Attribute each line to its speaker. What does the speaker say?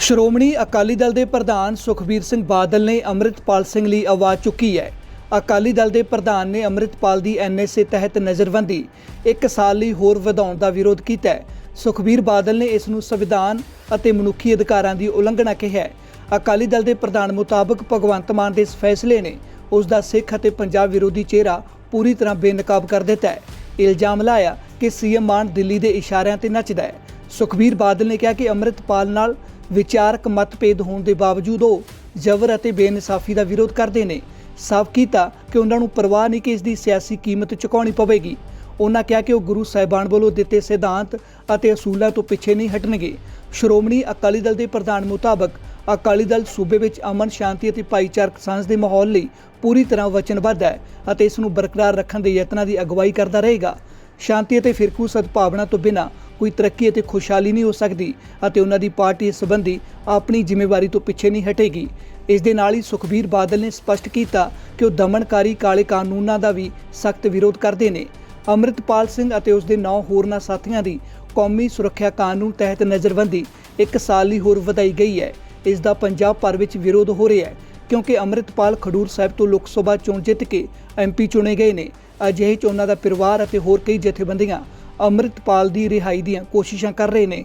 Speaker 1: ਸ਼੍ਰੋਮਣੀ ਅਕਾਲੀ ਦਲ ਦੇ ਪ੍ਰਧਾਨ ਸੁਖਬੀਰ ਸਿੰਘ ਬਾਦਲ ਨੇ ਅੰਮ੍ਰਿਤਪਾਲ ਸਿੰਘ ਲਈ ਆਵਾਜ਼ ਚੁੱਕੀ ਹੈ। ਅਕਾਲੀ ਦਲ ਦੇ ਪ੍ਰਧਾਨ ਨੇ ਅੰਮ੍ਰਿਤਪਾਲ ਦੀ ਐਨਐਸਏ ਤਹਿਤ ਨਜ਼ਰਬੰਦੀ ਇੱਕ ਸਾਲ ਲਈ ਹੋਰ ਵਧਾਉਣ ਦਾ ਵਿਰੋਧ ਕੀਤਾ ਹੈ। ਸੁਖਬੀਰ ਬਾਦਲ ਨੇ ਇਸ ਨੂੰ ਸੰਵਿਧਾਨ ਅਤੇ ਮਨੁੱਖੀ ਅਧਿਕਾਰਾਂ ਦੀ ਉਲੰਘਣਾ ਕਿਹਾ ਹੈ। ਅਕਾਲੀ ਦਲ ਦੇ ਪ੍ਰਧਾਨ ਮੁਤਾਬਕ ਭਗਵੰਤ ਮਾਨ ਦੇ ਇਸ ਫੈਸਲੇ ਨੇ ਉਸ ਦਾ ਸਿੱਖ ਅਤੇ ਪੰਜਾਬ ਵਿਰੋਧੀ ਚਿਹਰਾ ਪੂਰੀ ਤਰ੍ਹਾਂ ਬੇਨਕਾਬ ਕਰ ਦਿੱਤਾ ਹੈ। ਇਲਜ਼ਾਮ ਲਾਇਆ ਕਿ ਸੀਐਮ ਮਾਨ ਦਿੱਲੀ ਦੇ ਇਸ਼ਾਰਿਆਂ ਤੇ ਨੱਚਦਾ ਹੈ। ਸੁਖਬੀਰ ਬਾਦਲ ਨੇ ਕਿਹਾ ਕਿ ਅੰਮ੍ਰਿਤਪਾਲ ਨਾਲ ਵਿਚਾਰਕ ਮਤਭੇਦ ਹੋਣ ਦੇ ਬਾਵਜੂਦ ਉਹ ਜ਼ਬਰ ਅਤੇ ਬੇਇਨਸਾਫੀ ਦਾ ਵਿਰੋਧ ਕਰਦੇ ਨੇ। ਸਾਫ਼ ਕੀਤਾ ਕਿ ਉਹਨਾਂ ਨੂੰ ਪਰਵਾਹ ਨਹੀਂ ਕਿ ਇਸ ਦੀ ਸਿਆਸੀ ਕੀਮਤ ਚੁਕਾਉਣੀ ਪਵੇਗੀ। ਉਹਨਾਂ ਕਿਹਾ ਕਿ ਉਹ ਗੁਰੂ ਸਾਹਿਬਾਨ ਵੱਲੋਂ ਦਿੱਤੇ ਸਿਧਾਂਤ ਅਤੇ ਅਸੂਲਾਂ ਤੋਂ ਪਿੱਛੇ ਨਹੀਂ ਹਟਣਗੇ। ਸ਼੍ਰੋਮਣੀ ਅਕਾਲੀ ਦਲ ਦੇ ਪ੍ਰਧਾਨ ਮੁਤਾਬਕ ਅਕਾਲੀ ਦਲ ਸੂਬੇ ਵਿੱਚ ਅਮਨ, ਸ਼ਾਂਤੀ ਅਤੇ ਭਾਈਚਾਰਕ ਸਾਂਝ ਦੇ ਮਾਹੌਲ ਲਈ ਪੂਰੀ ਤਰ੍ਹਾਂ ਵਚਨਬੱਧ ਹੈ ਅਤੇ ਇਸ ਨੂੰ ਬਰਕਰਾਰ ਰੱਖਣ ਦੇ ਯਤਨਾਂ ਦੀ ਅਗਵਾਈ ਕਰਦਾ ਰਹੇਗਾ। ਸ਼ਾਂਤੀ ਅਤੇ ਫਿਰਕੂ ਸਦਭਾਵਨਾ ਤੋਂ ਬਿਨਾਂ ਕੋਈ ਤਰੱਕੀ ਅਤੇ ਖੁਸ਼ਹਾਲੀ ਨਹੀਂ ਹੋ ਸਕਦੀ ਅਤੇ ਉਹਨਾਂ ਦੀ ਪਾਰਟੀ ਇਸ ਸੰਬੰਧੀ ਆਪਣੀ ਜ਼ਿੰਮੇਵਾਰੀ ਤੋਂ ਪਿੱਛੇ ਨਹੀਂ ਹਟੇਗੀ। ਇਸ ਦੇ ਨਾਲ ਹੀ ਸੁਖਬੀਰ ਬਾਦਲ ਨੇ ਸਪਸ਼ਟ ਕੀਤਾ ਕਿ ਉਹ ਦਮਨਕਾਰੀ ਕਾਲੇ ਕਾਨੂੰਨਾਂ ਦਾ ਵੀ ਸਖਤ ਵਿਰੋਧ ਕਰਦੇ ਨੇ। ਅੰਮ੍ਰਿਤਪਾਲ ਸਿੰਘ ਅਤੇ ਉਸ ਦੇ 9 ਹੋਰਨਾਂ ਸਾਥੀਆਂ ਦੀ ਕੌਮੀ ਸੁਰੱਖਿਆ ਕਾਨੂੰਨ ਤਹਿਤ ਨਜ਼ਰਬੰਦੀ ਇੱਕ ਸਾਲ ਲਈ ਹੋਰ ਵਧਾਈ ਗਈ ਹੈ। ਇਸ ਦਾ ਪੰਜਾਬ ਭਰ ਵਿੱਚ ਵਿਰੋਧ ਹੋ ਰਿਹਾ ਹੈ, ਕਿਉਂਕਿ ਅੰਮ੍ਰਿਤਪਾਲ ਖਡੂਰ ਸਾਹਿਬ ਤੋਂ ਲੋਕ ਸਭਾ ਚੋਣ ਜਿੱਤ ਕੇ ਐਮਪੀ ਚੁਣੇ ਗਏ ਨੇ। ਅਜਿਹੇ ਚ ਉਹਨਾਂ ਦਾ ਪਰਿਵਾਰ ਅਤੇ ਹੋਰ ਕਈ ਜਥੇਬੰਦੀਆਂ ਅੰਮ੍ਰਿਤਪਾਲ ਦੀ ਰਿਹਾਈ ਦੀਆਂ ਕੋਸ਼ਿਸ਼ਾਂ ਕਰ ਰਹੇ ਨੇ।